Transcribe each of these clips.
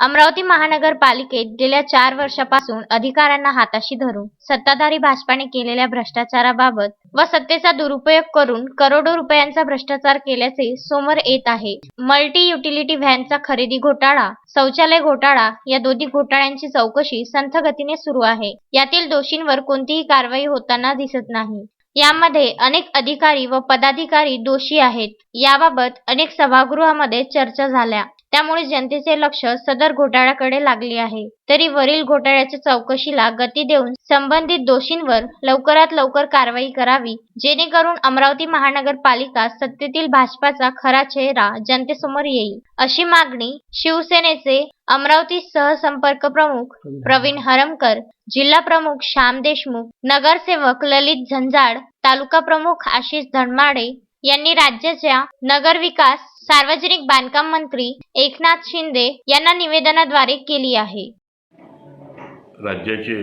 अमरावती महानगरपालिकेत गेल्या चार वर्षापासून अधिकाऱ्यांना हाताशी धरून सत्ताधारी भाजपाने केलेल्या भ्रष्टाचाराबाबत व सत्तेचा दुरुपयोग करून करोडो रुपयांचा भ्रष्टाचार केल्याचे समोर येत आहे. मल्टी युटिलिटी व्हॅनचा खरेदी घोटाळा शौचालय घोटाळा या दोन्ही घोटाळ्यांची चौकशी संथ गतीने सुरू आहे. यातील दोषींवर कोणतीही कारवाई होताना दिसत नाही. यामध्ये अनेक अधिकारी व पदाधिकारी दोषी आहेत. याबाबत अनेक सभागृहामध्ये चर्चा झाल्या. त्यामुळे जनतेचे लक्ष सदर घोटाळ्याकडे लागले आहे. तरी वरील घोटाळ्याच्या चौकशीला गती देऊन संबंधित दोषींवर लवकरात लवकर कारवाई करावी जेणेकरून अमरावती महानगरपालिका सत्तेतील भाजपाचा खरा चेहरा जनतेसमोर येईल. अशी मागणी शिवसेनेचे अमरावती सहसंपर्क प्रमुख प्रवीण हरमकर जिल्हा प्रमुख श्याम देशमुख नगरसेवक ललित झंजाड तालुका प्रमुख आशिष धनमाडे यांनी राज्याच्या नगरविकास सार्वजनिक बांधकाम मंत्री एकनाथ शिंदे यांना निवेदनाद्वारे केली आहे. राज्याचे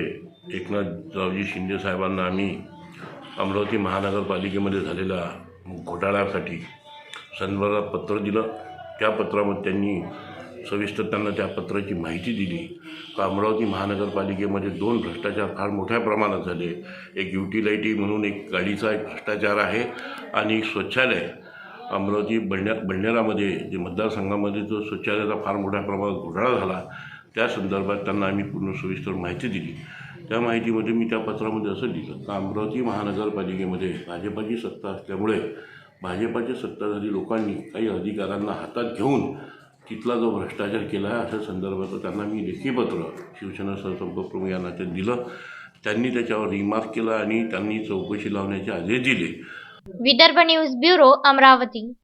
एकनाथरावजी शिंदे साहेबांना आम्ही अमरावती महानगरपालिकेमध्ये झालेल्या घोटाळ्यासाठी संदर्भात पत्र दिलं. त्या पत्रामध्ये त्यांनी सविस्तर त्यांना त्या पत्राची माहिती दिली. का अमरावती महानगरपालिकेमध्ये दोन भ्रष्टाचार फार मोठ्या प्रमाणात झाले. एक युटिलायटी म्हणून एक गाडीचा एक भ्रष्टाचार आहे आणि एक शौचालय. अमरावती बंड्या बळणेरामध्ये जे मतदारसंघामध्ये जो शौचालयाचा फार मोठ्या प्रमाणात घोटाळा झाला त्या संदर्भात त्यांना आम्ही पूर्ण सविस्तर माहिती दिली. त्या माहितीमध्ये मी त्या पत्रामध्ये असं लिहिलं का अमरावती महानगरपालिकेमध्ये भाजपाची सत्ता असल्यामुळे भाजपाच्या सत्ताधारी लोकांनी काही अधिकाऱ्यांना हातात घेऊन तिथला जो भ्रष्टाचार केला आहे अशा संदर्भात त्यांना मी लेखी पत्र शिवसेना सहसंपर्क प्रमुख यांना ते दिलं. त्यांनी त्याच्यावर रिमार्क केला आणि त्यांनी चौकशी लावण्याचे आदेश दिले. Vidarbha news bureau Amravati.